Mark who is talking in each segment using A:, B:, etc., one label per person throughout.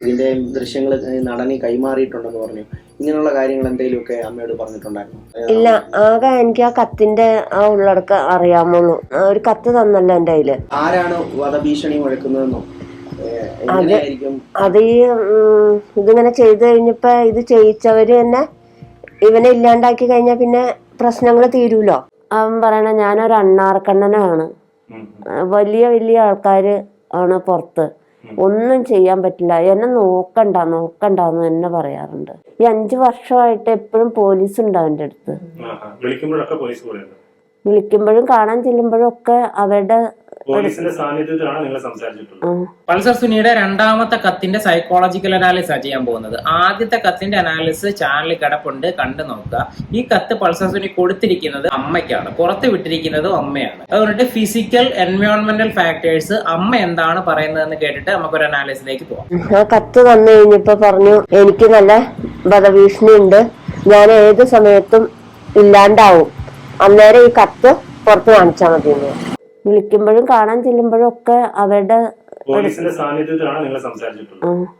A: ഇതിന്റെ ദൃശ്യങ്ങൾ നടനി കൈമാറിയിട്ടുണ്ടെന്ന് പറഞ്ഞു. ഇങ്ങനെയുള്ള കാര്യങ്ങൾ എന്തെങ്കിലുമൊക്കെ അമ്മയോട് പറഞ്ഞിട്ടുണ്ടായിരുന്നു?
B: ഇല്ല ആകെ എനിക്ക് ആ കത്തിന്റെ ആ ഉള്ളടക്കം അറിയാമുള്ളൂ ആ ഒരു കത്ത് തന്നല്ലോ എന്റെ കയ്യിൽ.
A: ആരാണ് വധഭീഷണി മുഴക്കുന്നതെന്നോ? അത്
B: അത് ഈ ഉം, ഇതിങ്ങനെ ചെയ്തു കഴിഞ്ഞപ്പോ ഇത് ചെയ്യിച്ചവര് തന്നെ ഇവനെ ഇല്ലാണ്ടാക്കി കഴിഞ്ഞാൽ പിന്നെ പ്രശ്നങ്ങൾ തീരൂലോ? അവൻ പറയണ ഞാനൊരു അണ്ണാർക്കണ്ണനാണ്. വലിയ വലിയ ആൾക്കാര് ആണ് പുറത്ത്. ഒന്നും ചെയ്യാൻ പറ്റില്ല. എന്നെ നോക്കണ്ട നോക്കണ്ട എന്ന് തന്നെ പറയാറുണ്ട്. ഈ അഞ്ചു വർഷമായിട്ട് എപ്പോഴും പോലീസ് ഉണ്ട് അവന്റെ അടുത്ത്. വിളിക്കുമ്പോഴും കാണാൻ ചെല്ലുമ്പോഴും ഒക്കെ അവരുടെ
C: പോലീസിന്റെ സാന്നിധ്യത്തിലാണ് നിങ്ങൾ സംസാരിച്ചിട്ടുള്ളത്.
D: പൾസർ സുനിയുടെ രണ്ടാമത്തെ കത്തിന്റെ സൈക്കോളജിക്കൽ അനാലിസ് ആണ് ചെയ്യാൻ പോകുന്നത്. ആദ്യത്തെ കത്തിന്റെ അനാലിസ് ചാനലിൽ കിടപ്പുണ്ട് കണ്ടു നോക്കുക. ഈ കത്ത് പൾസർ സുനി കൊടുത്തിരിക്കുന്നത് അമ്മയ്ക്കാണ്. പുറത്ത് വിട്ടിരിക്കുന്നത് അമ്മയാണ്. അതുകൊണ്ട് ഫിസിക്കൽ എൻവയോൺമെന്റൽ ഫാക്ടേഴ്സ് അമ്മ എന്താണ് പറയുന്നതെന്ന് കേട്ടിട്ട് നമുക്കൊരു അനാലിസിലേക്ക് പോവാം.
B: ആ കത്ത് തന്നു കഴിഞ്ഞപ്പോ പറഞ്ഞു എനിക്ക് നല്ല വധഭീഷണി ഉണ്ട്. ഞാൻ ഏത് സമയത്തും ഇല്ലാണ്ടാവും. അന്നേരം ഈ കത്ത് പുറത്ത് കാണിച്ചാൽ മതി. വിളിക്കുമ്പോഴും കാണാൻ ചെല്ലുമ്പോഴും ഒക്കെ അവരുടെ
C: പോലീസിന്റെ സാന്നിധ്യത്തിലാണ് നിങ്ങൾ സംസാരിച്ചിട്ടുള്ളത്.
B: ആ,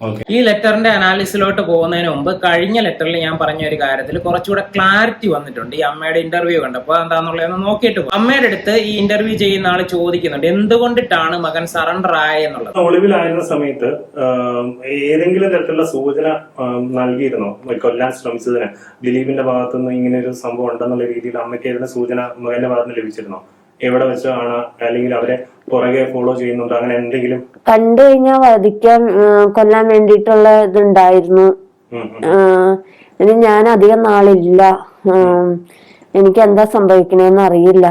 C: ഓക്കെ.
D: ഈ ലെറ്ററിന്റെ അനാലിസിലോട്ട് പോകുന്നതിന് മുമ്പ് കഴിഞ്ഞ ലെറ്ററിൽ ഞാൻ പറഞ്ഞ ഒരു കാര്യത്തിൽ കുറച്ചുകൂടെ ക്ലാരിറ്റി വന്നിട്ടുണ്ട് ഈ അമ്മയുടെ ഇന്റർവ്യൂ കണ്ടപ്പോൾ എന്താന്നുള്ളതെന്ന് നോക്കിയിട്ട് പോകും അമ്മയുടെ അടുത്ത് ഈ ഇന്റർവ്യൂ ചെയ്യുന്ന ആൾ ചോദിക്കുന്നുണ്ട് എന്തുകൊണ്ടിട്ടാണ് മകൻ സറണ്ടർ ആയെന്നുള്ളത്
C: ഒളിവിലായിരുന്ന സമയത്ത് ഏതെങ്കിലും തരത്തിലുള്ള സൂചന നൽകിയിരുന്നോ? കൊല്ലാൻ ശ്രമിച്ചതിന്? ദിലീപിന്റെ ഭാഗത്തുനിന്ന് ഇങ്ങനെ ഒരു സംഭവം ഉണ്ടെന്നുള്ള രീതിയിൽ അമ്മയ്ക്ക് ഏതെങ്കിലും സൂചന മകന്റെ ഭാഗത്തുനിന്ന് ലഭിച്ചിരുന്നോ? എവിടെ വെച്ച് കാണാം അല്ലെങ്കിൽ അവരെ പുറകെ ഫോളോ ചെയ്യുന്നുണ്ട് അങ്ങനെ എന്തെങ്കിലും?
B: കണ്ടു കഴിഞ്ഞാൽ വധിക്കാൻ കൊല്ലാൻ വേണ്ടിയിട്ടുള്ള ഇതുണ്ടായിരുന്നു. ഇനി ഞാൻ അധികം നാളില്ല. എനിക്ക് എന്താ സംഭവിക്കണേന്ന് അറിയില്ല.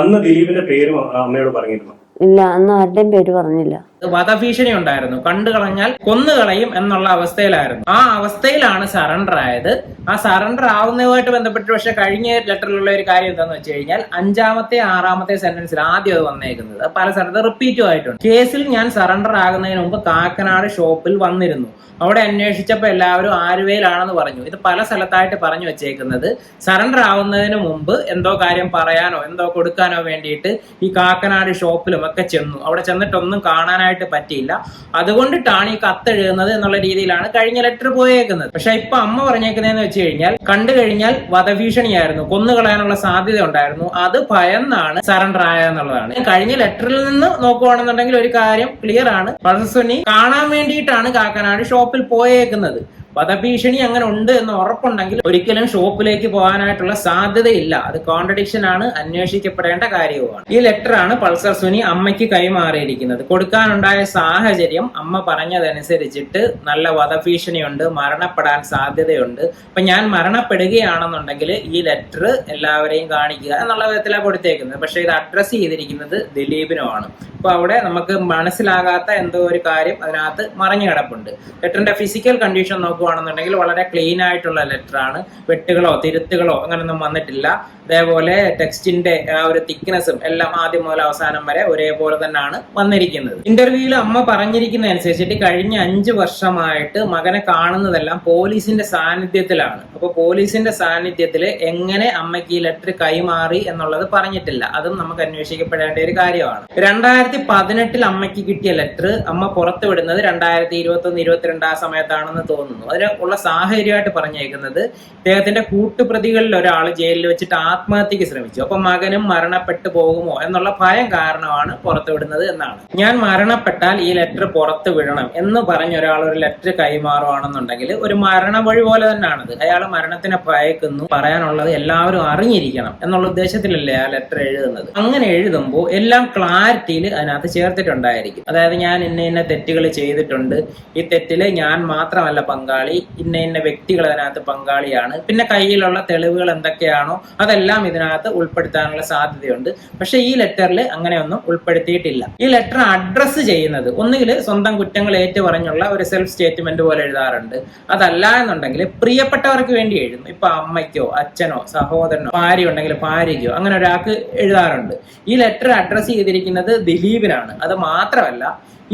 C: അന്ന് ദിലീപിന്റെ പേര് അമ്മയോട് പറഞ്ഞിരുന്നു?
B: ഇല്ല അന്ന് ആരുടെയും പേര് പറഞ്ഞില്ല.
D: വധഭീഷണി ഉണ്ടായിരുന്നു കണ്ടു കളഞ്ഞാൽ കൊന്നുകളയും എന്നുള്ള അവസ്ഥയിലായിരുന്നു. ആ അവസ്ഥയിലാണ് സറണ്ടർ ആയത്. ആ സറണ്ടർ ആവുന്നതുമായിട്ട് ബന്ധപ്പെട്ട് പക്ഷെ കഴിഞ്ഞ ലെറ്ററിലുള്ള ഒരു കാര്യം എന്താന്ന് വെച്ച് കഴിഞ്ഞാൽ അഞ്ചാമത്തെ ആറാമത്തെ സെന്റൻസിൽ ആദ്യം അത് വന്നേക്കുന്നത്. പല സ്ഥലത്ത് റിപ്പീറ്റും ആയിട്ടുണ്ട്. കേസിൽ ഞാൻ സറണ്ടർ ആകുന്നതിന് മുമ്പ് കാക്കനാട് ഷോപ്പിൽ വന്നിരുന്നു. അവിടെ അന്വേഷിച്ചപ്പോൾ എല്ലാവരും ആലുവയിലാണെന്ന് പറഞ്ഞു. ഇത് പല സ്ഥലത്തായിട്ട് പറഞ്ഞു വെച്ചേക്കുന്നത്. സറണ്ടർ ആവുന്നതിന് മുമ്പ് എന്തോ കാര്യം പറയാനോ എന്തോ കൊടുക്കാനോ വേണ്ടിയിട്ട് ഈ കാക്കനാട് ഷോപ്പിലും ഒക്കെ ചെന്നു. അവിടെ ചെന്നിട്ടൊന്നും കാണാനായിട്ട് പറ്റിയില്ല. അതുകൊണ്ടിട്ടാണ് ഈ കത്ത് എഴുതുന്നത് എന്നുള്ള രീതിയിലാണ് കഴിഞ്ഞ ലെറ്റർ പോയേക്കുന്നത്. പക്ഷെ ഇപ്പൊ അമ്മ പറഞ്ഞേക്കുന്നതെന്ന് വെച്ച് കഴിഞ്ഞാൽ കണ്ടു കഴിഞ്ഞാൽ വധഭീഷണിയായിരുന്നു കൊന്നുകളയാനുള്ള സാധ്യത ഉണ്ടായിരുന്നു. അത് ഭയന്നാണ് സറണ്ടർ ആയെന്നുള്ളതാണ്. കഴിഞ്ഞ ലെറ്ററിൽ നിന്ന് നോക്കുവാണെന്നുണ്ടെങ്കിൽ ഒരു കാര്യം ക്ലിയർ ആണ്. പൾസസുനി കാണാൻ വേണ്ടിയിട്ടാണ് കാക്കനാട് ഷോപ്പിൽ പോയേക്കുന്നത്. വധഭീഷണി അങ്ങനെ ഉണ്ട് എന്ന് ഉറപ്പുണ്ടെങ്കിൽ ഒരിക്കലും ഷോപ്പിലേക്ക് പോകാനായിട്ടുള്ള സാധ്യതയില്ല. അത് കോൺട്രഡിക്ഷൻ ആണ് അന്വേഷിക്കപ്പെടേണ്ട കാര്യവുമാണ്. ഈ ലെറ്റർ ആണ് പൾസർ സുനി അമ്മയ്ക്ക് കൈമാറിയിരിക്കുന്നത്. കൊടുക്കാനുണ്ടായ സാഹചര്യം അമ്മ പറഞ്ഞതനുസരിച്ചിട്ട് നല്ല വധഭീഷണിയുണ്ട് മരണപ്പെടാൻ സാധ്യതയുണ്ട്. അപ്പൊ ഞാൻ മരണപ്പെടുകയാണെന്നുണ്ടെങ്കിൽ ഈ ലെറ്റർ എല്ലാവരെയും കാണിക്കുക എന്നുള്ള വിധത്തിലാണ് കൊടുത്തേക്കുന്നത്. പക്ഷേ ഇത് അഡ്രസ് ചെയ്തിരിക്കുന്നത് ദിലീപിനുമാണ്. അപ്പൊ അവിടെ നമുക്ക് മനസ്സിലാകാത്ത എന്തോ ഒരു കാര്യം അതിനകത്ത് മറഞ്ഞു കിടപ്പുണ്ട്. ലെറ്ററിന്റെ ഫിസിക്കൽ കണ്ടീഷൻ നോക്കുകയാണെന്നുണ്ടെങ്കിൽ വളരെ ക്ലീൻ ആയിട്ടുള്ള ലെറ്ററാണ് വെട്ടുകളോ തിരുത്തുകളോ അങ്ങനെയൊന്നും വന്നിട്ടില്ല. അതേപോലെ ടെക്സ്റ്റിന്റെ ആ ഒരു തിക്നെസ്സും എല്ലാം ആദ്യം മുതൽ അവസാനം വരെ ഒരേപോലെ തന്നെയാണ് വന്നിരിക്കുന്നത്. ഇന്റർവ്യൂവിൽ അമ്മ പറഞ്ഞിരിക്കുന്ന അനുസരിച്ചിട്ട് കഴിഞ്ഞ അഞ്ച് വർഷമായിട്ട് മകനെ കാണുന്നതെല്ലാം പോലീസിന്റെ സാന്നിധ്യത്തിലാണ്. അപ്പൊ പോലീസിന്റെ സാന്നിധ്യത്തിൽ എങ്ങനെ അമ്മയ്ക്ക് ഈ ലെറ്റർ കൈമാറി എന്നുള്ളത് പറഞ്ഞിട്ടില്ല. അതും നമുക്ക് അന്വേഷിക്കപ്പെടേണ്ട ഒരു കാര്യമാണ്. രണ്ടായിരത്തി പതിനെട്ടിൽ അമ്മയ്ക്ക് കിട്ടിയ ലെറ്റർ അമ്മ പുറത്തു വിടുന്നത് രണ്ടായിരത്തി ഇരുപത്തി ഒന്ന് ഇരുപത്തിരണ്ട് ആ സമയത്താണെന്ന് തോന്നുന്നു. അതിന് ഉള്ള സാഹചര്യമായിട്ട് പറഞ്ഞേക്കുന്നത് ഇദ്ദേഹത്തിന്റെ കൂട്ടുപ്രതികളിൽ ഒരാൾ ജയിലിൽ വെച്ചിട്ട് ആത്മഹത്യക്ക് ശ്രമിച്ചു. അപ്പൊ മകനും മരണപ്പെട്ടു പോകുമോ എന്നുള്ള ഭയം കാരണമാണ് പുറത്തു വിടുന്നത് എന്നാണ്. ഞാൻ മരണപ്പെട്ടാൽ ഈ ലെറ്റർ പുറത്തു വിടണം എന്ന് പറഞ്ഞ ഒരാൾ ഒരു ലെറ്റർ കൈമാറുവാണെന്നുണ്ടെങ്കിൽ ഒരു മരണവഴി പോലെ തന്നെയാണത് അയാൾ മരണത്തിനെ ഭയക്കുന്നു. പറയാനുള്ളത് എല്ലാവരും അറിഞ്ഞിരിക്കണം എന്നുള്ള ഉദ്ദേശത്തിലല്ലേ ആ ലെറ്റർ എഴുതുന്നത്? അങ്ങനെ എഴുതുമ്പോൾ എല്ലാം ക്ലാരിറ്റിയിൽ അതിനകത്ത് ചേർത്തിട്ടുണ്ടായിരിക്കും. അതായത് ഞാൻ ഇന്ന ഇന്ന തെറ്റുകൾ ചെയ്തിട്ടുണ്ട്. ഈ തെറ്റിൽ ഞാൻ മാത്രമല്ല പങ്കാളി ഇന്ന ഇന്ന വ്യക്തികൾ അതിനകത്ത് പങ്കാളിയാണ്. പിന്നെ കയ്യിലുള്ള തെളിവുകൾ എന്തൊക്കെയാണോ അതെല്ലാം ഇതിനകത്ത് ഉൾപ്പെടുത്താനുള്ള സാധ്യതയുണ്ട്. പക്ഷെ ഈ ലെറ്ററിൽ അങ്ങനെയൊന്നും ഉൾപ്പെടുത്തിയിട്ടില്ല. ഈ ലെറ്റർ അഡ്രസ്സ് ചെയ്യുന്നത് ഒന്നുകിൽ സ്വന്തം കുറ്റങ്ങൾ ഏറ്റു പറഞ്ഞുള്ള ഒരു സെൽഫ് സ്റ്റേറ്റ്മെന്റ് പോലെ എഴുതാറുണ്ട്. അതല്ല എന്നുണ്ടെങ്കിൽ പ്രിയപ്പെട്ടവർക്ക് വേണ്ടി എഴുതും ഇപ്പൊ അമ്മയ്ക്കോ അച്ഛനോ സഹോദരനോ ഭാര്യ ഉണ്ടെങ്കിൽ ഭാര്യയ്ക്കോ അങ്ങനെ ഒരാൾക്ക് എഴുതാറുണ്ട്. ഈ ലെറ്റർ അഡ്രസ്സ് ചെയ്തിരിക്കുന്നത് ദിലീപിനാണ് അത് മാത്രമല്ല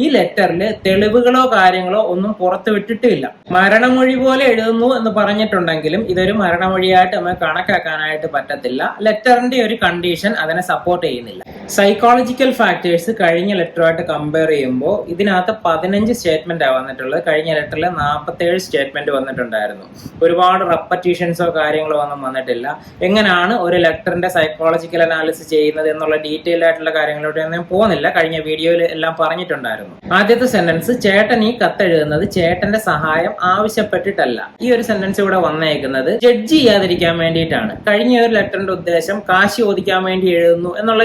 D: ഈ ലെറ്ററിൽ തെളിവുകളോ കാര്യങ്ങളോ ഒന്നും പുറത്തു വിട്ടിട്ടില്ല. മരണമൊഴി പോലെ എഴുതുന്നു എന്ന് പറഞ്ഞിട്ടുണ്ടെങ്കിലും ഇതൊരു മരണമൊഴിയായിട്ട് നമുക്ക് കണക്കാക്കാനായിട്ട് പറ്റത്തില്ല. ലെറ്ററിന്റെ ഒരു കണ്ടീഷൻ അതിനെ സപ്പോർട്ട് ചെയ്യുന്നില്ല. സൈക്കോളജിക്കൽ ഫാക്ടേഴ്സ് കഴിഞ്ഞ ലെറ്ററുമായിട്ട് കമ്പയർ ചെയ്യുമ്പോൾ ഇതിനകത്ത് പതിനഞ്ച് സ്റ്റേറ്റ്മെന്റ് വന്നിട്ടുള്ളത്. കഴിഞ്ഞ ലെറ്ററിൽ നാൽപ്പത്തേഴ് സ്റ്റേറ്റ്മെന്റ് വന്നിട്ടുണ്ടായിരുന്നു. ഒരുപാട് റെപ്പറ്റീഷൻസോ കാര്യങ്ങളോ ഒന്നും വന്നിട്ടില്ല. എങ്ങനെയാണ് ഒരു ലെറ്ററിന്റെ സൈക്കോളജിക്കൽ അനാലിസിസ് ചെയ്യുന്നത് എന്നുള്ള ഡീറ്റെയിൽ ആയിട്ടുള്ള കാര്യങ്ങളോട് ഞാൻ പോകുന്നില്ല. കഴിഞ്ഞ വീഡിയോയിൽ എല്ലാം പറഞ്ഞിട്ടുണ്ടായിരുന്നു. ആദ്യത്തെ സെന്റൻസ് ചേട്ടൻ ഈ കത്തെഴുതുന്നത് ചേട്ടന്റെ സഹായം ആവശ്യപ്പെട്ടിട്ടല്ല. ഈ ഒരു സെന്റൻസ് ഇവിടെ വന്നേക്കുന്നത് ജഡ്ജ് ചെയ്യാതിരിക്കാൻ വേണ്ടിയിട്ടാണ്. കഴിഞ്ഞ ഒരു ലെറ്ററിന്റെ ഉദ്ദേശം കാശി ചോദിക്കാൻ വേണ്ടി എഴുതുന്നു എന്നുള്ള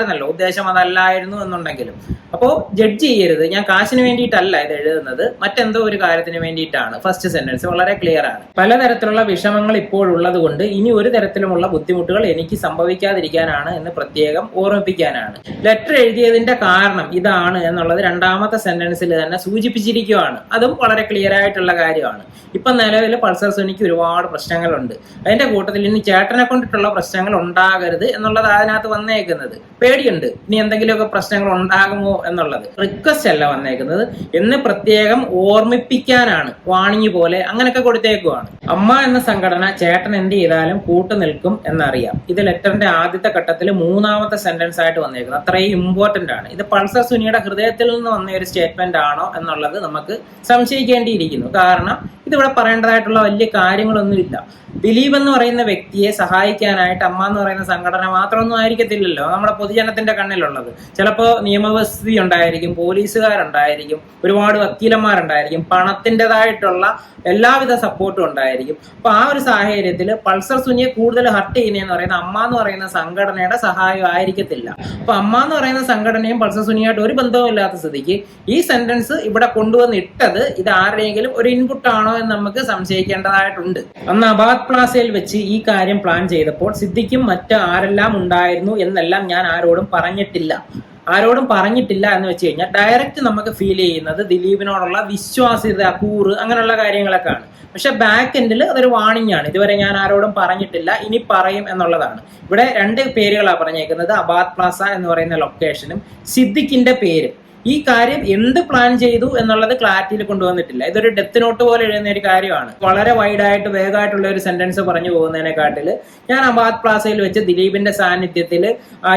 D: രീതിയിലായിരുന്നല്ലോ ഉദ്ദേശം അതല്ലായിരുന്നു എന്നുണ്ടെങ്കിലും. അപ്പോൾ ജഡ്ജ് ചെയ്യരുത്. ഞാൻ കാശിന് വേണ്ടിയിട്ടല്ല ഇത് എഴുതുന്നത്. മറ്റെന്തോ ഒരു കാര്യത്തിന് വേണ്ടിയിട്ടാണ്. ഫസ്റ്റ് സെന്റൻസ് വളരെ ക്ലിയർ ആണ്. പലതരത്തിലുള്ള വിഷമങ്ങൾ ഇപ്പോഴുള്ളത് കൊണ്ട് ഇനി ഒരു തരത്തിലുമുള്ള ബുദ്ധിമുട്ടുകൾ എനിക്ക് സംഭവിക്കാതിരിക്കാനാണ് എന്ന് പ്രത്യേകം ഓർമ്മിപ്പിക്കാനാണ്. ലെറ്റർ എഴുതിയതിന്റെ കാരണം ഇതാണ് എന്നുള്ളത് രണ്ടാമത്തെ സെന്റൻസിൽ തന്നെ സൂചിപ്പിച്ചിരിക്കുകയാണ് അതും വളരെ ക്ലിയർ ആയിട്ടുള്ള കാര്യമാണ്. ഇപ്പൊ നിലവിൽ പൾസർ സുനിക്ക് ഒരുപാട് പ്രശ്നങ്ങളുണ്ട്. അതിന്റെ കൂട്ടത്തിൽ ഇനി ചേട്ടനെ കൊണ്ടിട്ടുള്ള പ്രശ്നങ്ങൾ ഉണ്ടാകരുത് എന്നുള്ളത് അതിനകത്ത് വന്നേക്കുന്നത്. പേടിയുണ്ട്. ഇനി എന്തെങ്കിലുമൊക്കെ പ്രശ്നങ്ങൾ ഉണ്ടാകുമോ എന്നുള്ളത്. റിക്വസ്റ്റ് അല്ല വന്നേക്കുന്നത്. എന്ന് പ്രത്യേകം ഓർമ്മിപ്പിക്കാനാണ്. വാണിങ് പോലെ അങ്ങനെയൊക്കെ കൊടുത്തേക്കുവാണ്. അമ്മ എന്ന സംഘടന ചേട്ടൻ എന്ത് ചെയ്താലും കൂട്ടു നിൽക്കും എന്നറിയാം. ഇത് ലെറ്ററിന്റെ ആദ്യത്തെ ഘട്ടത്തിൽ മൂന്നാമത്തെ സെന്റൻസ് ആയിട്ട് വന്നേക്കുന്നത് അത്രയും ഇമ്പോർട്ടന്റ് ആണ്. ഇത് പൾസർ സുനിയുടെ ഹൃദയത്തിൽ നിന്ന് വന്ന ഒരു സ്റ്റേറ്റ്മെന്റ് ആണോ എന്നുള്ളത് നമുക്ക് സംശയിക്കേണ്ടിയിരിക്കുന്നു. കാരണം ഇതിവിടെ പറയേണ്ടതായിട്ടുള്ള വലിയ കാര്യങ്ങളൊന്നുമില്ല ദിലീപ് എന്ന് പറയുന്ന വ്യക്തിയെ സഹായിക്കാനായിട്ട് അമ്മ എന്ന് പറയുന്ന സംഘടന മാത്രമൊന്നും ആയിരിക്കത്തില്ലല്ലോ. നമ്മുടെ പൊതുജനത്തിന്റെ കണ്ണിലുള്ളത്. ചിലപ്പോൾ നിയമവ്യവസ്ഥിതി ഉണ്ടായിരിക്കും പോലീസുകാരുണ്ടായിരിക്കും ഒരുപാട് വക്കീലന്മാരുണ്ടായിരിക്കും പണത്തിന്റെതായിട്ടുള്ള എല്ലാവിധ സപ്പോർട്ടും ഉണ്ടായിരിക്കും. അപ്പൊ ആ ഒരു സാഹചര്യത്തിൽ പൾസർ സുനിയെ കൂടുതൽ ഹർട്ട് ചെയ്യുന്നതെന്ന് പറയുന്ന അമ്മ എന്ന് പറയുന്ന സംഘടനയുടെ സഹായം ആയിരിക്കത്തില്ല. അപ്പൊ അമ്മ എന്ന് പറയുന്ന സംഘടനയും പൾസർ സുനിയായിട്ട് ഒരു ബന്ധവുമില്ലാത്ത സ്ഥിതിക്ക് ഈ സെന്റൻസ് ഇവിടെ കൊണ്ടുവന്ന് ഇട്ടത് ഇത് ആരുടെയെങ്കിലും ഒരു ഇൻപുട്ട് ആണോ എന്ന് നമുക്ക് സംശയിക്കേണ്ടതായിട്ടുണ്ട്. അന്ന് അബാദ് പ്ലാസയിൽ വെച്ച് ഈ കാര്യം പ്ലാൻ ചെയ്തപ്പോൾ സിദ്ദിഖും മറ്റ് ആരെല്ലാം ഉണ്ടായിരുന്നു എന്നെല്ലാം ഞാൻ ആരോടും പറഞ്ഞിട്ടില്ല. ആരോടും പറഞ്ഞിട്ടില്ല എന്ന് വെച്ച് കഴിഞ്ഞാൽ ഡയറക്റ്റ് നമുക്ക് ഫീൽ ചെയ്യുന്നത് ദിലീപിനോടുള്ള വിശ്വാസ്യത കൂറ് അങ്ങനെയുള്ള കാര്യങ്ങളൊക്കെയാണ്. പക്ഷെ ബാക്ക് എൻഡിൽ അതൊരു വാണിംഗ് ആണ്. ഇതുവരെ ഞാൻ ആരോടും പറഞ്ഞിട്ടില്ല ഇനി പറയും എന്നുള്ളതാണ്. ഇവിടെ രണ്ട് പേരുകളാണ് പറഞ്ഞേക്കുന്നത്. അബാദ് പ്ലാസ എന്ന് പറയുന്ന ലൊക്കേഷനും സിദ്ദിഖിന്റെ പേരും. ഈ കാര്യം എന്ത് പ്ലാൻ ചെയ്തു എന്നുള്ളത് ക്ലാരിറ്റിയിൽ കൊണ്ടുവന്നിട്ടില്ല. ഇതൊരു ഡെത്ത് നോട്ട് പോലെ എഴുതുന്ന ഒരു കാര്യമാണ്. വളരെ വൈഡായിട്ട് വേഗമായിട്ടുള്ള ഒരു സെന്റൻസ് പറഞ്ഞു പോകുന്നതിനെക്കാട്ടിൽ ഞാൻ അബാദ് പ്ലാസയിൽ വെച്ച് ദിലീപിന്റെ സാന്നിധ്യത്തിൽ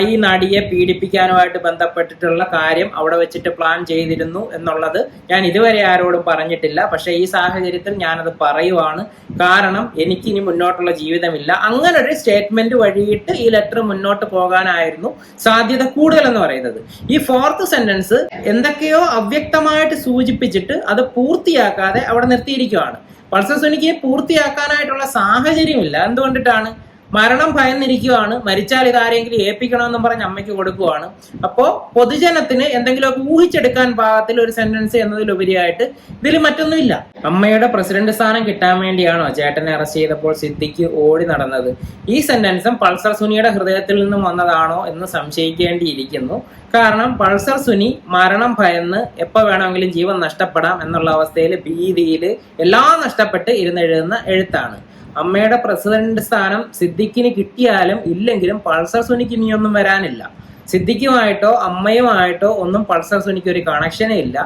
D: ഈ നടിയെ പീഡിപ്പിക്കാനുമായിട്ട് ബന്ധപ്പെട്ടിട്ടുള്ള കാര്യം അവിടെ വെച്ചിട്ട് പ്ലാൻ ചെയ്തിരുന്നു എന്നുള്ളത് ഞാൻ ഇതുവരെ ആരോടും പറഞ്ഞിട്ടില്ല. പക്ഷെ ഈ സാഹചര്യത്തിൽ ഞാനത് പറയുവാണ്. കാരണം എനിക്ക് ഇനി മുന്നോട്ടുള്ള ജീവിതമില്ല. അങ്ങനെ ഒരു സ്റ്റേറ്റ്മെന്റ് വഴിയിട്ട് ഈ ലെറ്റർ മുന്നോട്ട് പോകാനായിരുന്നു സാധ്യത കൂടുതൽ എന്ന് പറയുന്നത്. ഈ ഫോർത്ത് സെന്റൻസ് എന്തൊക്കെയോ അവ്യക്തമായിട്ട് സൂചിപ്പിച്ചിട്ട് അത് പൂർത്തിയാക്കാതെ അവിടെ നിർത്തിയിരിക്കുകയാണ് പൾസർ സുനിക്ക് പൂർത്തിയാക്കാനായിട്ടുള്ള സാഹചര്യമില്ല. എന്തുകൊണ്ടിട്ടാണ്? മരണം ഭയന്നിരിക്കുവാണ്. മരിച്ചാൽ ഇതാരെങ്കിലും ഏൽപ്പിക്കണമെന്നും പറഞ്ഞ് അമ്മയ്ക്ക് കൊടുക്കുവാണ്. അപ്പോൾ പൊതുജനത്തിന് എന്തെങ്കിലുമൊക്കെ ഊഹിച്ചെടുക്കാൻ പാകത്തിൽ ഒരു സെന്റൻസ് എന്നതിലുപരിയായിട്ട് ഇതിൽ മറ്റൊന്നുമില്ല. അമ്മയുടെ പ്രസിഡന്റ് സ്ഥാനം കിട്ടാൻ വേണ്ടിയാണോ ചേട്ടനെ അറസ്റ്റ് ചെയ്തപ്പോൾ സിദ്ധിക്ക് ഓടി നടന്നത്? ഈ സെന്റൻസും പൾസർ സുനിയുടെ ഹൃദയത്തിൽ നിന്നും വന്നതാണോ എന്ന് സംശയിക്കേണ്ടിയിരിക്കുന്നു. കാരണം പൾസർ സുനി മരണം ഭയന്ന് എപ്പോൾ വേണമെങ്കിലും ജീവൻ നഷ്ടപ്പെടാം എന്നുള്ള അവസ്ഥയിൽ ഭീതിയിൽ എല്ലാം നഷ്ടപ്പെട്ട് ഇരുന്നെഴുതുന്ന എഴുത്താണ്. അമ്മയുടെ പ്രസിഡന്റ് സ്ഥാനം സിദ്ദിഖിന് കിട്ടിയാലും ഇല്ലെങ്കിലും പൾസർ സുനിക്ക് ഇനിയൊന്നും വരാനില്ല. സിദ്ദിഖുമായിട്ടോ അമ്മയുമായിട്ടോ ഒന്നും പൾസർ സുനിക്ക് ഒരു കണക്ഷനേ ഇല്ല.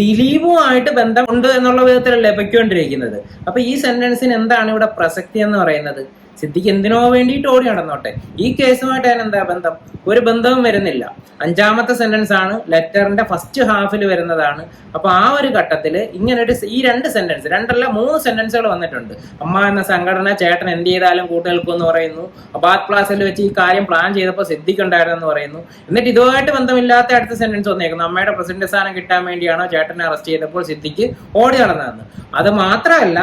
D: ദിലീപുമായിട്ട് ബന്ധമുണ്ട് എന്നുള്ള വിധത്തിലല്ലേ പൊയ്ക്കൊണ്ടിരിക്കുന്നത്? അപ്പൊ ഈ സെന്റൻസിന് എന്താണ് ഇവിടെ പ്രസക്തി എന്ന് പറയുന്നത്? സിദ്ദിഖ് എന്തിനോ വേണ്ടിയിട്ട് ഓടി നടന്നോട്ടെ. ഈ കേസുമായിട്ട് അതിന് എന്താ ബന്ധം? ഒരു ബന്ധവും വരുന്നില്ല. അഞ്ചാമത്തെ സെന്റൻസ് ആണ്. ലെറ്ററിന്റെ ഫസ്റ്റ് ഹാഫിൽ വരുന്നതാണ്. അപ്പൊ ആ ഒരു ഘട്ടത്തിൽ ഇങ്ങനെ ഒരു ഈ രണ്ട് സെന്റൻസ് രണ്ടല്ല മൂന്ന് സെന്റൻസുകൾ വന്നിട്ടുണ്ട്. അമ്മ എന്ന സംഘടന ചേട്ടൻ എന്ത് ചെയ്താലും കൂട്ടുനിൽക്കും പറയുന്നു. അബാദ് പ്ലാസിൽ വെച്ച് ഈ കാര്യം പ്ലാൻ ചെയ്തപ്പോൾ സിദ്ദിഖ് ഉണ്ടായിരുന്നെന്ന് പറയുന്നു. എന്നിട്ട് ഇതുമായിട്ട് ബന്ധമില്ലാത്ത അടുത്ത സെന്റൻസ് വന്നേക്കുന്നു. അമ്മയുടെ പ്രസിഡന്റ് സ്ഥാനം കിട്ടാൻ വേണ്ടിയാണോ ചേട്ടനെ അറസ്റ്റ് ചെയ്തപ്പോൾ സിദ്ധിക്ക് ഓടി നടന്നതെന്ന്. അത് മാത്രമല്ല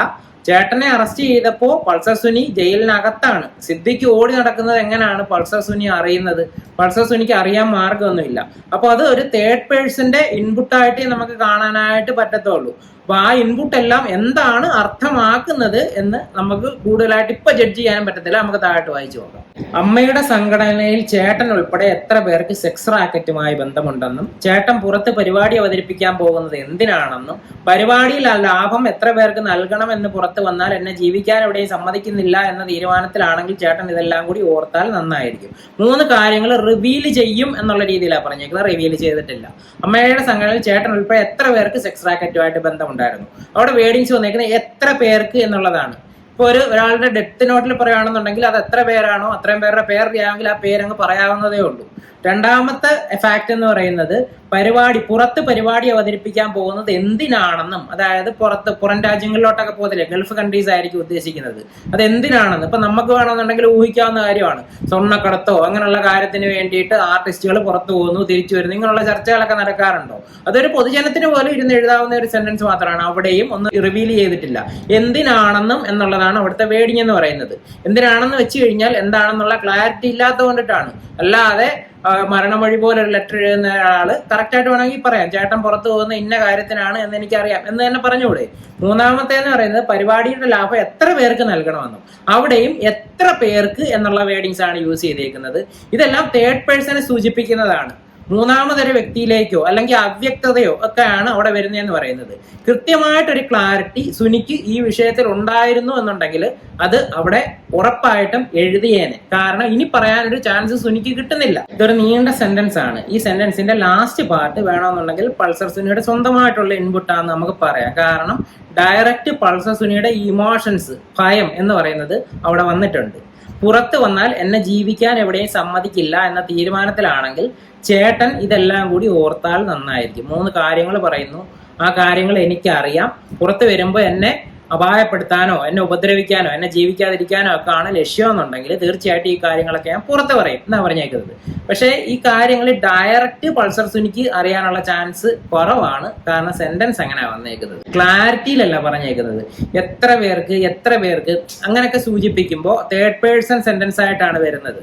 D: ചേട്ടനെ അറസ്റ്റ് ചെയ്തപ്പോ പൾസർ സുനി ജയിലിനകത്താണ്. സിദ്ധിക്ക് ഓടി നടക്കുന്നത് എങ്ങനെയാണ് പൾസർ സുനി അറിയുന്നത്? പൾസർ സുനിക്ക് അറിയാൻ മാർഗമൊന്നുമില്ല. അപ്പൊ അത് ഒരു തേർഡ് പേഴ്സന്റെ ഇൻപുട്ടായിട്ടേ നമുക്ക് കാണാനായിട്ട് പറ്റത്തുള്ളൂ. അപ്പൊ ആ ഇൻപുട്ട് എല്ലാം എന്താണ് അർത്ഥമാക്കുന്നത് എന്ന് നമുക്ക് കൂടുതലായിട്ട് ഇപ്പൊ ജഡ്ജ് ചെയ്യാനും പറ്റത്തില്ല. നമുക്ക് താഴോട്ട് വായിച്ചു നോക്കാം. അമ്മയുടെ സംഘടനയിൽ ചേട്ടൻ ഉൾപ്പെടെ എത്ര പേർക്ക് സെക്സ് റാക്കറ്റുമായി ബന്ധമുണ്ടെന്നും ചേട്ടൻ പുറത്ത് പരിപാടി അവതരിപ്പിക്കാൻ പോകുന്നത് എന്തിനാണെന്നും പരിപാടിയിൽ ആ ലാഭം എത്ര പേർക്ക് നൽകണം എന്ന് പുറത്ത് വന്നാൽ എന്നെ ജീവിക്കാൻ എവിടെയും സമ്മതിക്കുന്നില്ല എന്ന തീരുമാനത്തിലാണെങ്കിൽ ചേട്ടൻ ഇതെല്ലാം കൂടി ഓർത്താൽ നന്നായിരിക്കും. മൂന്ന് കാര്യങ്ങൾ റിവീൽ ചെയ്യും എന്നുള്ള രീതിയിലാണ് പറഞ്ഞേക്കുന്നത്. റിവീൽ ചെയ്തിട്ടില്ല. അമ്മയുടെ സംഘടനയിൽ ചേട്ടൻ ഉൾപ്പെടെ എത്ര പേർക്ക് സെക്സ് റാക്കറ്റുമായിട്ട് ബന്ധമുണ്ടായിരുന്നു അവിടെ വേഡിങ്സ് വന്നേക്കുന്നത് എത്ര പേർക്ക് എന്നുള്ളതാണ്. ഇപ്പൊ ഒരു ഒരാളുടെ ഡെത്ത് നോട്ടിൽ പറയുകയാണെന്നുണ്ടെങ്കിൽ അത് എത്ര പേരാണോ അത്രയും പേരുടെ പേരറിയാമെങ്കിൽ ആ പേരങ്ങ് പറയാവുന്നതേ ഉള്ളൂ. രണ്ടാമത്തെ ഫാക്ട് എന്ന് പറയുന്നത് പരിപാടി പുറത്ത് പരിപാടി അവതരിപ്പിക്കാൻ പോകുന്നത് എന്തിനാണെന്നും അതായത് പുറത്ത് പുറം രാജ്യങ്ങളിലോട്ടൊക്കെ പോകത്തില്ലേ? ഗൾഫ് കൺട്രീസ് ആയിരിക്കും ഉദ്ദേശിക്കുന്നത്. അത് എന്തിനാണെന്ന് ഇപ്പൊ നമുക്ക് വേണമെന്നുണ്ടെങ്കിൽ ഊഹിക്കാവുന്ന കാര്യമാണ്. സ്വർണക്കടത്തോ അങ്ങനെയുള്ള കാര്യത്തിന് വേണ്ടിയിട്ട് ആർട്ടിസ്റ്റുകൾ പുറത്തു പോകുന്നു തിരിച്ചു വരുന്നു ഇങ്ങനെയുള്ള ചർച്ചകളൊക്കെ നടക്കാറുണ്ടോ? അതൊരു പൊതുജനത്തിന് പോലും ഇരുന്ന് എഴുതാവുന്ന ഒരു സെന്റൻസ് മാത്രമാണ്. അവിടെയും ഒന്ന് റിവീൽ ചെയ്തിട്ടില്ല. എന്തിനാണെന്നും എന്നുള്ളതാണ് അവിടുത്തെ വേഡിങ് എന്ന് പറയുന്നത്. എന്തിനാണെന്ന് വെച്ച് കഴിഞ്ഞാൽ എന്താണെന്നുള്ള ക്ലാരിറ്റി ഇല്ലാത്തത് കൊണ്ടിട്ടാണ്. അല്ലാതെ ആ, വഴി പോലെ ഒരു ലെറ്റർ എഴുതുന്ന ഒരാൾ കറക്റ്റായിട്ട് വേണമെങ്കിൽ പറയാം. ചേട്ടൻ പുറത്തു പോകുന്ന ഇന്ന കാര്യത്തിനാണ് എന്ന് എനിക്കറിയാം. എന്ന് തന്നെ പറഞ്ഞുകൂടെ? മൂന്നാമത്തെ എന്ന് പറയുന്നത് പരിപാടിയുടെ ലാഭം എത്ര പേർക്ക് നൽകണമെന്നും അവിടെയും എത്ര പേർക്ക് എന്നുള്ള വേർഡിങ്സ് ആണ് യൂസ് ചെയ്തേക്കുന്നത്. ഇതെല്ലാം തേർഡ് പേഴ്സണെ സൂചിപ്പിക്കുന്നതാണ്. മൂന്നാമതൊരു വ്യക്തിയിലേക്കോ അല്ലെങ്കിൽ അവ്യക്തതയോ ഒക്കെയാണ് അവിടെ വരുന്നതെന്ന് പറയുന്നത്. കൃത്യമായിട്ടൊരു ക്ലാരിറ്റി സുനിക്ക് ഈ വിഷയത്തിൽ ഉണ്ടായിരുന്നു എന്നുണ്ടെങ്കിൽ അത് അവിടെ ഉറപ്പായിട്ടും എഴുതിയേനെ. കാരണം ഇനി പറയാനൊരു ചാൻസ് സുനിക്ക് കിട്ടുന്നില്ല. ഇതൊരു നീണ്ട സെന്റൻസ് ആണ്. ഈ സെന്റൻസിന്റെ ലാസ്റ്റ് പാർട്ട് വേണമെന്നുണ്ടെങ്കിൽ പൾസർ സുനിയുടെ സ്വന്തമായിട്ടുള്ള ഇൻപുട്ടാന്ന് നമുക്ക് പറയാം. കാരണം ഡയറക്റ്റ് പൾസർ സുനിയുടെ ഇമോഷൻസ് ഭയം എന്ന് പറയുന്നത് അവിടെ വന്നിട്ടുണ്ട്. പുറത്ത് വന്നാൽ എന്നെ ജീവിക്കാൻ എവിടെയും സമ്മതിക്കില്ല എന്ന തീരുമാനത്തിലാണെങ്കിൽ ചേട്ടൻ ഇതെല്ലാം കൂടി ഓർത്താൽ നന്നായിരിക്കും. മൂന്ന് കാര്യങ്ങൾ പറയുന്നു. ആ കാര്യങ്ങൾ എനിക്കറിയാം. പുറത്ത് വരുമ്പോൾ എന്നെ അപായപ്പെടുത്താനോ എന്നെ ഉപദ്രവിക്കാനോ എന്നെ ജീവിക്കാതിരിക്കാനോ ഒക്കെ ആണ് ലക്ഷ്യം എന്നുണ്ടെങ്കിൽ തീർച്ചയായിട്ടും ഈ കാര്യങ്ങളൊക്കെ ഞാൻ പുറത്ത് പറയും. എന്നാ പറഞ്ഞേക്കുന്നത്. പക്ഷേ ഈ കാര്യങ്ങൾ ഡയറക്റ്റ് പൾസർ സുനിക്ക് അറിയാനുള്ള ചാൻസ് കുറവാണ്. കാരണം സെന്റൻസ് അങ്ങനെ വന്നേക്കുന്നത്. ക്ലാരിറ്റിയിലല്ല പറഞ്ഞേക്കുന്നത്. എത്ര പേർക്ക് എത്ര പേർക്ക് അങ്ങനെയൊക്കെ സൂചിപ്പിക്കുമ്പോൾ തേർഡ് പേഴ്സൺ സെന്റൻസ് ആയിട്ടാണ് വരുന്നത്.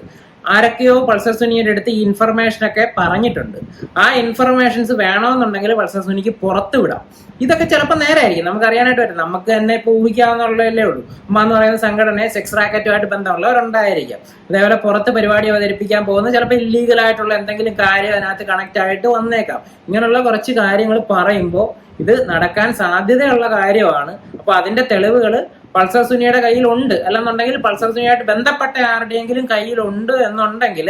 D: ആരൊക്കെയോ പൾസർ സുനിയുടെ അടുത്ത് ഈ ഇൻഫർമേഷൻ ഒക്കെ പറഞ്ഞിട്ടുണ്ട്. ആ ഇൻഫർമേഷൻസ് വേണമെന്നുണ്ടെങ്കിൽ പൾസർ സുനിക്ക് പുറത്ത് വിടാം. ഇതൊക്കെ ചിലപ്പോൾ നേരെ ആയിരിക്കും നമുക്ക് അറിയാനായിട്ട് വരും നമുക്ക് തന്നെ ഇപ്പോൾ ഊഹിക്കാവുന്നുള്ളതല്ലേ ഉള്ളൂ. അമ്മ എന്ന് പറയുന്ന സംഘടന സെക്സ് റാക്കറ്റുമായിട്ട് ബന്ധമുള്ളവരുണ്ടായിരിക്കാം. അതേപോലെ പുറത്ത് പരിപാടി അവതരിപ്പിക്കാൻ പോകുന്ന ചിലപ്പോൾ ഇല്ലീഗൽ ആയിട്ടുള്ള എന്തെങ്കിലും കാര്യം അതിനകത്ത് കണക്ട് ആയിട്ട് വന്നേക്കാം. ഇങ്ങനെയുള്ള കുറച്ച് കാര്യങ്ങൾ പറയുമ്പോൾ ഇത് നടക്കാൻ സാധ്യതയുള്ള കാര്യമാണ്. അപ്പൊ അതിന്റെ തെളിവുകൾ പൾസർ സുനിയുടെ കയ്യിലുണ്ട് അല്ലെന്നുണ്ടെങ്കിൽ പൾസർ സുനിയായിട്ട് ബന്ധപ്പെട്ട ആരുടെയെങ്കിലും കയ്യിലുണ്ട് എന്നുണ്ടെങ്കിൽ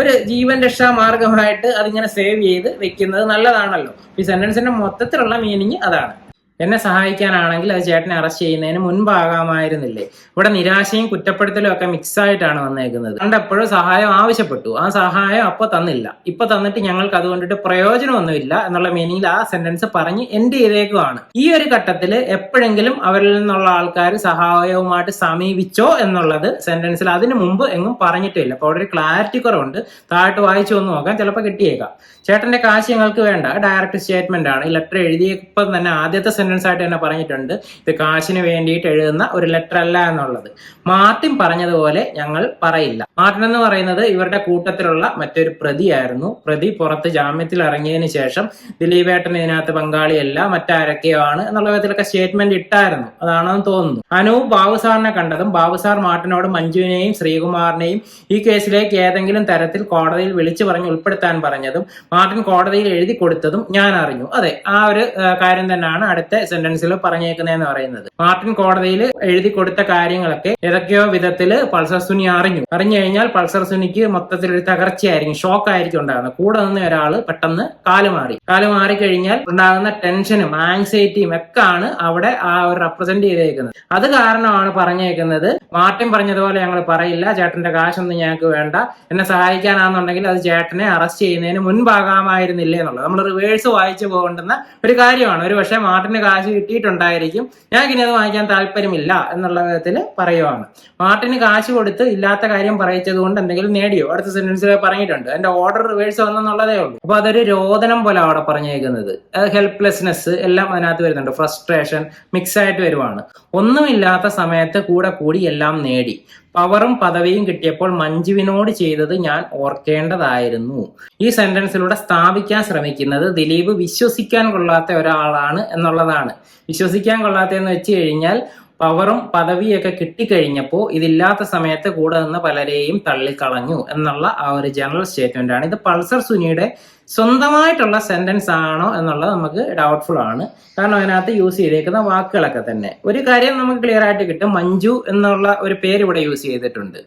D: ഒരു ജീവൻ രക്ഷാ മാർഗമായിട്ട് അതിങ്ങനെ സേവ് ചെയ്ത് വെക്കുന്നത് നല്ലതാണല്ലോ. ഈ സെന്റൻസിന്റെ മൊത്തത്തിലുള്ള മീനിങ് അതാണ്. എന്നെ സഹായിക്കാനാണെങ്കിൽ അത് ചേട്ടനെ അറസ്റ്റ് ചെയ്യുന്നതിന് മുൻപാകാമായിരുന്നില്ലേ ഇവിടെ നിരാശയും കുറ്റപ്പെടുത്തലും ഒക്കെ മിക്സ് ആയിട്ടാണ് വന്നേക്കുന്നത്. എപ്പോഴും സഹായം ആവശ്യപ്പെട്ടു. ആ സഹായം അപ്പൊ തന്നില്ല. ഇപ്പൊ തന്നിട്ട് ഞങ്ങൾക്ക് അതുകൊണ്ടിട്ട് പ്രയോജനമൊന്നുമില്ല എന്നുള്ള മീനിങ്ങിൽ ആ സെന്റൻസ് പറഞ്ഞ് എൻഡ് ചെയ്തേക്കുവാണ്. ഈ ഒരു ഘട്ടത്തിൽ എപ്പോഴെങ്കിലും അവരിൽ നിന്നുള്ള ആൾക്കാർ സഹായവുമായിട്ട് സമീപിച്ചോ എന്നുള്ളത് സെന്റൻസിൽ അതിന് മുമ്പ് എങ്ങും പറഞ്ഞിട്ടില്ല. അപ്പൊ അവിടെ ഒരു ക്ലാരിറ്റി കുറവുണ്ട്. താഴോട്ട് വായിച്ചു ഒന്ന് നോക്കാം. ചിലപ്പോൾ കിട്ടിയേക്കാം. ചേട്ടന്റെ കാശ് ഞങ്ങൾക്ക് വേണ്ട. ഡയറക്റ്റ് സ്റ്റേറ്റ്മെന്റ് ആണ്. ഈ ലെറ്റർ എഴുതിയപ്പോൾ തന്നെ ആദ്യത്തെ സെന്റൻസ് ആയിട്ട് തന്നെ പറഞ്ഞിട്ടുണ്ട്. ഇത് കാശിന് വേണ്ടിയിട്ട് എഴുതുന്ന ഒരു ലെറ്റർ അല്ല എന്നുള്ളത്. മാർട്ടിൻ പറഞ്ഞതുപോലെ ഞങ്ങൾ പറയില്ല. മാർട്ടിൻ എന്ന് പറയുന്നത് ഇവരുടെ കൂട്ടത്തിലുള്ള മറ്റൊരു പ്രതിയായിരുന്നു. പ്രതി പുറത്ത് ജാമ്യത്തിൽ ഇറങ്ങിയതിന് ശേഷം ദിലീപേട്ടൻ ഇതിനകത്ത് പങ്കാളിയല്ല മറ്റാരൊക്കെയോ ആണ് എന്നുള്ള വിധത്തിലൊക്കെ സ്റ്റേറ്റ്മെന്റ് ഇട്ടായിരുന്നു. അതാണെന്ന് തോന്നുന്നു. അനൂപ് ബാബു സാറിനെ കണ്ടതും ബാബു സാർ മാർട്ടിനോട് മഞ്ജുവിനെയും ശ്രീകുമാറിനെയും ഈ കേസിലേക്ക് ഏതെങ്കിലും തരത്തിൽ കോടതിയിൽ വിളിച്ചു പറഞ്ഞ് ഉൾപ്പെടുത്താൻ പറഞ്ഞതും മാർട്ടിൻ കോടതിയിൽ എഴുതി കൊടുത്തതും ഞാൻ അറിഞ്ഞു. അതെ ആ ഒരു കാര്യം തന്നെയാണ്. അടുത്ത സെന്റൻസിൽ പറഞ്ഞേക്കുന്നതെന്ന് പറയുന്നത്. മാർട്ടിൻ കോടതിയിൽ എഴുതി കൊടുത്ത കാര്യങ്ങളൊക്കെ ഏതൊക്കെയോ വിധത്തിൽ പൾസർ സുനി അറിഞ്ഞു. അറിഞ്ഞു കഴിഞ്ഞാൽ പൾസർ സുനിക്ക് മൊത്തത്തിൽ ഒരു തകർച്ചയായിരിക്കും ഷോക്ക് ആയിരിക്കും ഉണ്ടാകുന്നത് കൂടെ നിന്ന് ഒരാൾ പെട്ടെന്ന് കാൽ മാറി. കാൽ മാറി കഴിഞ്ഞാൽ ഉണ്ടാകുന്ന ടെൻഷനും ആങ്സൈറ്റിയും ഒക്കെ ആണ് അവിടെ ആ ഒരു റെപ്രസെന്റ് ചെയ്തേക്കുന്നത്. അത് കാരണമാണ് പറഞ്ഞേക്കുന്നത്. മാർട്ടിൻ പറഞ്ഞതുപോലെ ഞങ്ങൾ പറയില്ല. ചേട്ടന്റെ കാശൊന്നും ഞങ്ങൾക്ക് വേണ്ട. എന്നെ സഹായിക്കാനാണെന്നുണ്ടെങ്കിൽ അത് ചേട്ടനെ അറസ്റ്റ് ചെയ്യുന്നതിന് മുൻപാകാമായിരുന്നില്ലേ എന്നുള്ളത്. നമ്മൾ റിവേഴ്സ് വായിച്ചു പോകേണ്ടുന്ന ഒരു കാര്യമാണ്. ഒരു പക്ഷേ മാർട്ടിന് കാശ് കിട്ടിയിട്ടുണ്ടായിരിക്കും. ഞങ്ങൾക്ക് ഇനി അത് വാങ്ങിക്കാൻ താല്പര്യമില്ല എന്നുള്ള വിധത്തിൽ പറയുവാണ്. മാർട്ടിന് കാശ് കൊടുത്ത് ഇല്ലാത്ത കാര്യം പറയിച്ചത് കൊണ്ട് എന്തെങ്കിലും നേടിയോ? അടുത്ത സെന്റൻസിൽ പറഞ്ഞിട്ടുണ്ട്. എന്റെ ഓർഡർ റിവേഴ്സ് വന്നെന്നുള്ളതേ ഉള്ളൂ. അപ്പൊ അതൊരു രോദനം പോലെ അവിടെ പറഞ്ഞേക്കുന്നത്. ഹെൽപ്ലെസ്നെസ് എല്ലാം അതിനകത്ത് വരുന്നുണ്ട്. ഫ്രസ്ട്രേഷൻ മിക്സ് ആയിട്ട് വരുവാണ്. ഒന്നുമില്ലാത്ത സമയത്ത് കൂടെ കൂടി എല്ലാം നേടി. പവറും പദവിയും കിട്ടിയപ്പോൾ മഞ്ജുവിനോട് ചെയ്തത് ഞാൻ ഓർക്കേണ്ടതായിരുന്നു. ഈ സെന്റൻസിലൂടെ സ്ഥാപിക്കാൻ ശ്രമിക്കുന്നത് ദിലീപ് വിശ്വസിക്കാൻ കൊള്ളാത്ത ഒരാളാണ് എന്നുള്ളതാണ്. വിശ്വസിക്കാൻ കൊള്ളാത്തതെന്ന് വെച്ച് കഴിഞ്ഞാൽ പവറും പദവിയൊക്കെ കിട്ടിക്കഴിഞ്ഞപ്പോൾ ഇതില്ലാത്ത സമയത്ത് കൂടെ നിന്ന് പലരെയും തള്ളിക്കളഞ്ഞു എന്നുള്ള ആ ഒരു ജനറൽ സ്റ്റേറ്റ്മെന്റ് ആണ്. ഇത് പൾസർ സുനിയുടെ സ്വന്തമായിട്ടുള്ള സെന്റൻസ് ആണോ എന്നുള്ളത് നമുക്ക് ഡൗട്ട്ഫുൾ ആണ്. കാരണം അതിനകത്ത് യൂസ് ചെയ്തേക്കുന്ന വാക്കുകളൊക്കെ തന്നെ. ഒരു കാര്യം നമുക്ക് ക്ലിയർ ആയിട്ട് കിട്ടും. മഞ്ജു എന്നുള്ള ഒരു പേര് ഇവിടെ യൂസ് ചെയ്തിട്ടുണ്ട്.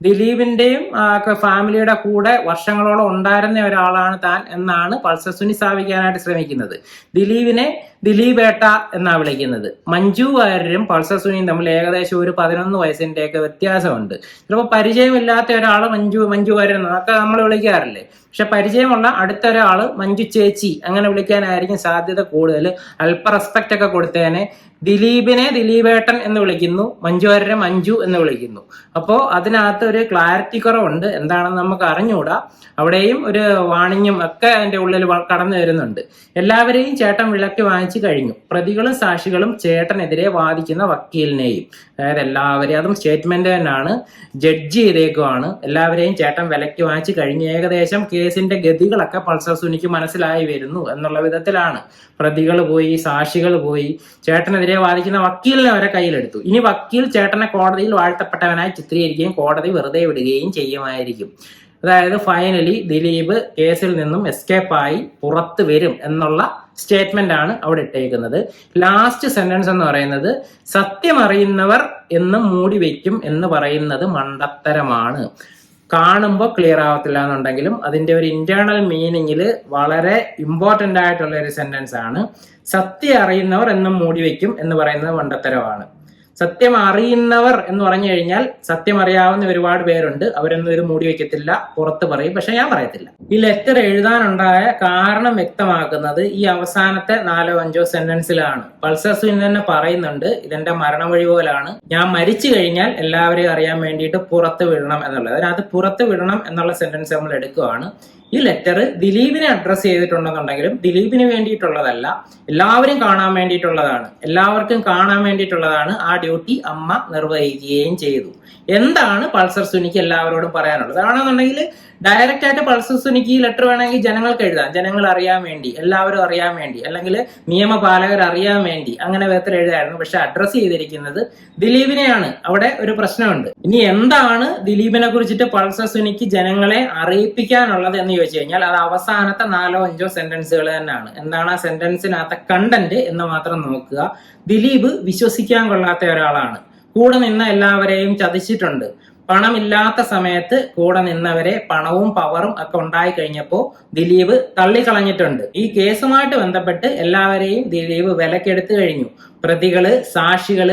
D: ദിലീപിന്റെയും ഫാമിലിയുടെ കൂടെ വർഷങ്ങളോളം ഉണ്ടായിരുന്ന ഒരാളാണ് താൻ എന്നാണ് പൾസർ സുനി സ്ഥാപിക്കാനായിട്ട് ശ്രമിക്കുന്നത്. ദിലീപിനെ ദിലീപേട്ട എന്നാണ് വിളിക്കുന്നത്. മഞ്ജു വാര്യരും പൾസർ സുനിയും തമ്മിൽ ഏകദേശം ഒരു പതിനൊന്ന് വയസ്സിന്റെയൊക്കെ വ്യത്യാസമുണ്ട്. ചിലപ്പോൾ പരിചയമില്ലാത്ത ഒരാൾ മഞ്ജു മഞ്ജു വാര്യർ എന്നൊക്കെ നമ്മൾ വിളിക്കാറില്ലേ? പക്ഷെ പരിചയമുള്ള അടുത്ത ഒരാൾ മഞ്ജു ചേച്ചി അങ്ങനെ വിളിക്കാനായിരിക്കും സാധ്യത കൂടുതൽ അല്പ റെസ്പെക്റ്റ് ഒക്കെ കൊടുത്തേനെ. ദിലീപിനെ ദിലീപേട്ടൻ എന്ന് വിളിക്കുന്നു മഞ്ജു വാര്യരെ മഞ്ജു എന്ന് വിളിക്കുന്നു. അപ്പോൾ അതിനകത്ത് ഒരു ക്ലാരിറ്റി കുറവുണ്ട് എന്താണെന്ന് നമുക്ക് അറിഞ്ഞുകൂടാ. അവിടെയും ഒരു വാണിജ്യം ഒക്കെ അതിന്റെ ഉള്ളിൽ കടന്നു വരുന്നുണ്ട്. എല്ലാവരെയും ചേട്ടൻ വിളക്കി വാങ്ങിച്ചു കഴിഞ്ഞു. പ്രതികളും സാക്ഷികളും ചേട്ടനെതിരെ വാദിക്കുന്ന വക്കീലിനെയും. അതായത് എല്ലാവരെയും അതും സ്റ്റേറ്റ്മെന്റ് തന്നെയാണ്. ജഡ്ജി ചെയ്തേക്കുവാണ്. എല്ലാവരെയും ചേട്ടൻ വിലക്കി വാങ്ങിച്ചു കഴിഞ്ഞ് ഏകദേശം കേസിന്റെ ഗതികളൊക്കെ പൾസർ സുനിക്ക് മനസ്സിലായി വരുന്നു എന്നുള്ള വിധത്തിലാണ്. പ്രതികൾ പോയി സാക്ഷികൾ പോയി. ചേട്ടനെതിരെ വാദിക്കുന്ന വക്കീലിനെ അവരെ കയ്യിലെടുത്തു. ഇനി വക്കീൽ ചേട്ടനെ കോടതിയിൽ വാഴ്ത്തപ്പെട്ടവനായി ചിത്രീകരിക്കുകയും കോടതി വെറുതെ വിടുകയും ചെയ്യുമായിരിക്കും. അതായത് ഫൈനലി ദിലീപ് കേസിൽ നിന്നും എസ്കേപ്പായി പുറത്ത് വരും എന്നുള്ള സ്റ്റേറ്റ്മെന്റ് ആണ് അവിടെ ഇട്ടേക്കുന്നത്. ലാസ്റ്റ് സെന്റൻസ് എന്ന് പറയുന്നത് സത്യം അറിയുന്നവർ എന്നും മൂടി വയ്ക്കും എന്ന് പറയുന്നത് മണ്ടത്തരമാണ്. കാണുമ്പോൾ ക്ലിയർ ആവത്തില്ല എന്നുണ്ടെങ്കിലും അതിന്റെ ഒരു ഇന്റേണൽ മീനിങ്ങിൽ വളരെ ഇമ്പോർട്ടന്റ് ആയിട്ടുള്ള ഒരു സെന്റൻസ് ആണ്. സത്യം അറിയുന്നവർ എന്നും മൂടി വയ്ക്കും എന്ന് പറയുന്നത് മണ്ടത്തരമാണ്. സത്യം അറിയുന്നവർ എന്ന് പറഞ്ഞു കഴിഞ്ഞാൽ സത്യം അറിയാവുന്ന ഒരുപാട് പേരുണ്ട്. അവരൊന്നും ഇത് മൂടി വയ്ക്കത്തില്ല പുറത്ത് പറയും. പക്ഷെ ഞാൻ പറയത്തില്ല. ഈ ലെറ്റർ എഴുതാനുണ്ടായ കാരണം വ്യക്തമാക്കുന്നത് ഈ അവസാനത്തെ നാലോ അഞ്ചോ സെന്റൻസിലാണ്. പൾസർ സുനിൽ തന്നെ പറയുന്നുണ്ട് ഇതെന്റെ മരണവഴി പോലാണ്. ഞാൻ മരിച്ചു കഴിഞ്ഞാൽ എല്ലാവരെയും അറിയാൻ വേണ്ടിയിട്ട് പുറത്ത് വിടണം എന്നുള്ളത്. അതിനകത്ത് പുറത്ത് വിടണം എന്നുള്ള സെന്റൻസ് നമ്മൾ എടുക്കുകയാണ്. ഈ ലെറ്റർ ദിലീപിനെ അഡ്രസ്സ് ചെയ്തിട്ടുണ്ടെന്നുണ്ടെങ്കിലും ദിലീപിന് വേണ്ടിയിട്ടുള്ളതല്ല എല്ലാവരും കാണാൻ വേണ്ടിയിട്ടുള്ളതാണ്. എല്ലാവർക്കും കാണാൻ വേണ്ടിയിട്ടുള്ളതാണ് ആ ഡ്യൂട്ടി അമ്മ നിർവഹിക്കുകയും ചെയ്തു. എന്താണ് പൾസർ സുനിക്ക് എല്ലാവരോടും പറയാനുള്ളത്? ആണെന്നുണ്ടെങ്കിൽ ഡയറക്റ്റ് ആയിട്ട് പൾസർ സുനിക്ക് ഈ ലെറ്റർ വേണമെങ്കിൽ ജനങ്ങൾക്ക് എഴുതാം. ജനങ്ങൾ അറിയാൻ വേണ്ടി എല്ലാവരും അറിയാൻ വേണ്ടി. അല്ലെങ്കിൽ നിയമപാലകർ അറിയാൻ വേണ്ടി അങ്ങനെ വിധത്തിൽ എഴുതായിരുന്നു. പക്ഷെ അഡ്രസ്സ് ചെയ്തിരിക്കുന്നത് ദിലീപിനെയാണ്. അവിടെ ഒരു പ്രശ്നമുണ്ട്. ഇനി എന്താണ് ദിലീപിനെ കുറിച്ചിട്ട് പൾസർ സുനിക്ക് ജനങ്ങളെ അറിയിപ്പിക്കാനുള്ളത് എന്ന് ചോദിച്ചു കഴിഞ്ഞാൽ അത് അവസാനത്തെ നാലോ അഞ്ചോ സെന്റൻസുകൾ തന്നെയാണ്. എന്താണ് ആ സെന്റൻസിനകത്തെ കണ്ടന്റ് എന്ന് മാത്രം നോക്കുക. ദിലീപ് വിശ്വസിക്കാൻ കൊള്ളാത്ത ഒരാളാണ്. കൂടെ നിന്ന എല്ലാവരെയും ചതിച്ചിട്ടുണ്ട്. പണമില്ലാത്ത സമയത്ത് കൂടെ നിന്നവരെ പണവും പവറും ഒക്കെ ഉണ്ടായി കഴിഞ്ഞപ്പോൾ ദിലീപ് തള്ളിക്കളഞ്ഞിട്ടുണ്ട്. ഈ കേസുമായിട്ട് ബന്ധപ്പെട്ട് എല്ലാവരെയും ദിലീപ് വിലക്കെടുത്തു കഴിഞ്ഞു. പ്രതികൾ സാക്ഷികൾ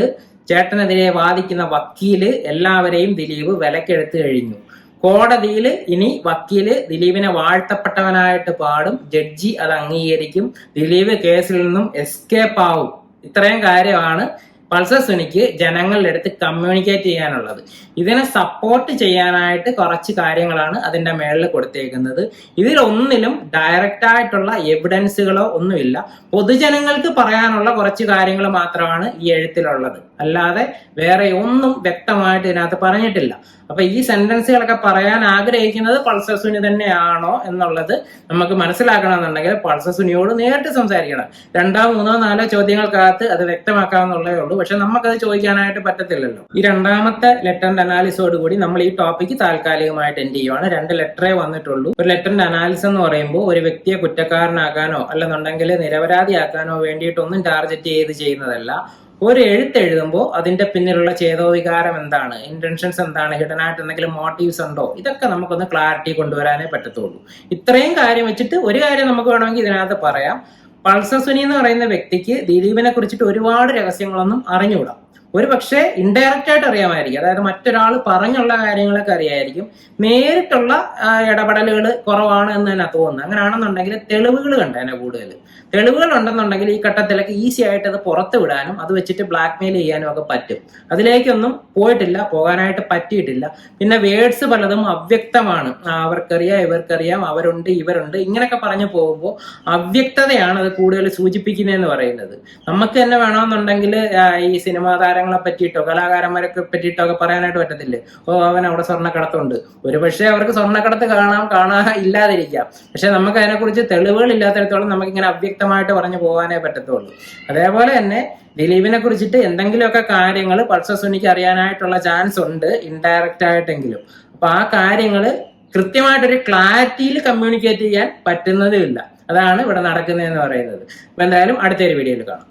D: ചേട്ടനെതിരെ വാദിക്കുന്ന വക്കീൽ എല്ലാവരെയും ദിലീപ് വിലക്കെടുത്തു കഴിഞ്ഞു. കോടതിയിൽ ഇനി വക്കീൽ ദിലീപിനെ വാഴ്ത്തപ്പെട്ടവനായിട്ട് പാടും. ജഡ്ജി അത് അംഗീകരിക്കും. ദിലീപ് കേസിൽ നിന്നും എസ്കേപ്പ് ആവും. ഇത്രയും കാര്യമാണ് പൾസർ സുനിക്ക് ജനങ്ങളുടെ അടുത്ത് കമ്മ്യൂണിക്കേറ്റ് ചെയ്യാനുള്ളത്. ഇതിനെ സപ്പോർട്ട് ചെയ്യാനായിട്ട് കുറച്ച് കാര്യങ്ങളാണ് അതിന്റെ മേളിൽ കൊടുത്തേക്കുന്നത്. ഇതിലൊന്നിലും ഡയറക്റ്റ് ആയിട്ടുള്ള എവിഡൻസുകളോ ഒന്നുമില്ല. പൊതുജനങ്ങൾക്ക് പറയാനുള്ള കുറച്ച് കാര്യങ്ങൾ മാത്രമാണ് ഈ എഴുത്തിലുള്ളത്. അല്ലാതെ വേറെ ഒന്നും വ്യക്തമായിട്ട് ഇതിനകത്ത് പറഞ്ഞിട്ടില്ല. അപ്പൊ ഈ സെന്റൻസുകളൊക്കെ പറയാൻ ആഗ്രഹിക്കുന്നത് പൾസസുനി തന്നെയാണോ എന്നുള്ളത് നമുക്ക് മനസ്സിലാക്കണമെന്നുണ്ടെങ്കിൽ പൾസർ സുനിയോട് നേരിട്ട് സംസാരിക്കണം. രണ്ടോ മൂന്നോ നാലോ ചോദ്യങ്ങൾക്കകത്ത് അത് വ്യക്തമാക്കാമെന്നുള്ളതേ ഉള്ളൂ. പക്ഷെ നമുക്കത് ചോദിക്കാനായിട്ട് പറ്റത്തില്ലല്ലോ. ഈ രണ്ടാമത്തെ ലെറ്ററിന്റെ അനാലിസോട് കൂടി നമ്മൾ ഈ ടോപ്പിക്ക് താൽക്കാലികമായിട്ട് എൻഡ് ചെയ്യുവാണ്? രണ്ട് ലെറ്ററേ വന്നിട്ടുള്ളൂ. ഒരു ലെറ്ററിന്റെ അനാലിസ് എന്ന് പറയുമ്പോൾ ഒരു വ്യക്തിയെ കുറ്റക്കാരനാക്കാനോ അല്ലെന്നുണ്ടെങ്കിൽ നിരപരാധിയാക്കാനോ വേണ്ടിയിട്ടൊന്നും ടാർഗറ്റ് ചെയ്ത് ചെയ്യുന്നതല്ല. ഒരു എഴുത്ത് എഴുതുമ്പോൾ അതിന്റെ പിന്നിലുള്ള ചേതോവികാരം എന്താണ്? ഇന്റൻഷൻസ് എന്താണ്? ഹിഡൻ ആയിട്ട് എന്തെങ്കിലും മോട്ടീവ്സ് ഉണ്ടോ? ഇതൊക്കെ നമുക്കൊന്ന് ക്ലാരിറ്റി കൊണ്ടുവരാനേ പറ്റത്തുള്ളൂ. ഇത്രയും കാര്യം വെച്ചിട്ട് ഒരു കാര്യം നമുക്ക് വേണമെങ്കിൽ ഇതിനകത്ത് പറയാം. പൾസർ എന്ന് പറയുന്ന വ്യക്തിക്ക് ദിലീപിനെ കുറിച്ചിട്ട് ഒരുപാട് രഹസ്യങ്ങളൊന്നും അറിഞ്ഞുകൂടാ. ഒരു പക്ഷേ ഇൻഡയറക്റ്റ് ആയിട്ട് അറിയാമായിരിക്കും. അതായത് മറ്റൊരാൾ പറഞ്ഞുള്ള കാര്യങ്ങളൊക്കെ അറിയായിരിക്കും. നേരിട്ടുള്ള ഇടപെടലുകൾ കുറവാണ് എന്ന് തന്നെ തോന്നുന്നത് അങ്ങനെയാണെന്നുണ്ടെങ്കിൽ തെളിവുകൾ കണ്ടേനെ കൂടുതൽ തെളിവുകൾ ഉണ്ടെന്നുണ്ടെങ്കിൽ ഈ ഘട്ടത്തിലൊക്കെ ഈസി ആയിട്ട് അത് പുറത്ത് വിടാനും അത് വെച്ചിട്ട് ബ്ലാക്ക് മെയിൽ ചെയ്യാനും ഒക്കെ പറ്റും. അതിലേക്കൊന്നും പോയിട്ടില്ല പോകാനായിട്ട് പറ്റിയിട്ടില്ല. പിന്നെ വേർഡ്സ് പലതും അവ്യക്തമാണ്. അവർക്കറിയാം ഇവർക്കറിയാം അവരുണ്ട് ഇവരുണ്ട്. ഇങ്ങനെയൊക്കെ പറഞ്ഞു പോകുമ്പോൾ അവ്യക്തതയാണ് അത് കൂടുതൽ സൂചിപ്പിക്കുന്നതെന്ന് പറയുന്നത്. നമുക്ക് തന്നെ വേണമെന്നുണ്ടെങ്കിൽ ഈ സിനിമാ താരങ്ങളെ പറ്റിയിട്ടോ കലാകാരന്മാരൊക്കെ പറ്റിയിട്ടോ ഒക്കെ പറയാനായിട്ട് പറ്റത്തില്ലേ? ഓ അവൻ അവിടെ സ്വർണക്കടത്തുണ്ട്. ഒരു പക്ഷേ അവർക്ക് സ്വർണക്കടത്ത് കാണാം കാണാ ഇല്ലാതിരിക്കാം. പക്ഷെ നമുക്ക് അതിനെക്കുറിച്ച് തെളിവുകൾ ഇല്ലാത്തടത്തോളം നമുക്ക് ഇങ്ങനെ അവ്യക്തമായിട്ട് പറഞ്ഞു പോകാനേ പറ്റത്തുള്ളൂ. അതേപോലെ തന്നെ ദിലീപിനെ കുറിച്ചിട്ട് എന്തെങ്കിലുമൊക്കെ കാര്യങ്ങൾ പൾസർ സുനിക്ക് അറിയാനായിട്ടുള്ള ചാൻസ് ഉണ്ട് ഇൻഡയറക്റ്റ് ആയിട്ടെങ്കിലും. അപ്പൊ ആ കാര്യങ്ങൾ കൃത്യമായിട്ടൊരു ക്ലാരിറ്റിയിൽ കമ്മ്യൂണിക്കേറ്റ് ചെയ്യാൻ പറ്റുന്നതുമില്ല. അതാണ് ഇവിടെ നടക്കുന്നതെന്ന് പറയുന്നത്. അപ്പൊ എന്തായാലും അടുത്തൊരു വീഡിയോയിൽ കാണാം.